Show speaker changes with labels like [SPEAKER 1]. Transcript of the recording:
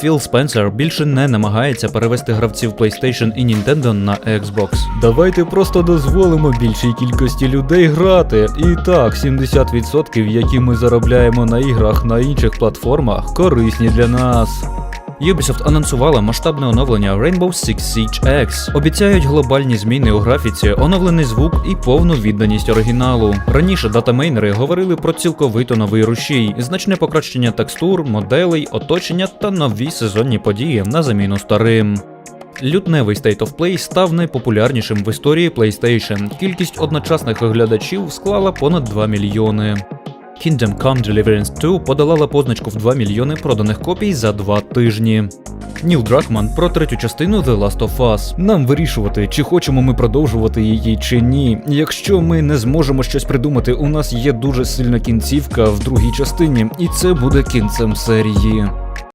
[SPEAKER 1] Філ Спенсер більше не намагається перевести гравців PlayStation і Nintendo на Xbox. Давайте просто дозволимо більшій кількості людей грати. І так, 70% які ми заробляємо на іграх на інших платформах, корисні для нас. Ubisoft анонсувала масштабне оновлення Rainbow Six Siege X. Обіцяють глобальні зміни у графіці, оновлений звук і повну відданість оригіналу. Раніше датамейнери говорили про цілковито новий рушій, значне покращення текстур, моделей, оточення та нові сезонні події на заміну старим. Лютневий State of Play став найпопулярнішим в історії PlayStation. Кількість одночасних глядачів склала понад 2 мільйони. Kingdom Come Deliverance 2 подолала позначку в 2 мільйони проданих копій за 2 тижні. Ніл Дракман про третю частину The Last of Us. Нам вирішувати, чи хочемо ми продовжувати її чи ні. Якщо ми не зможемо щось придумати, у нас є дуже сильна кінцівка в другій частині, і це буде кінцем серії.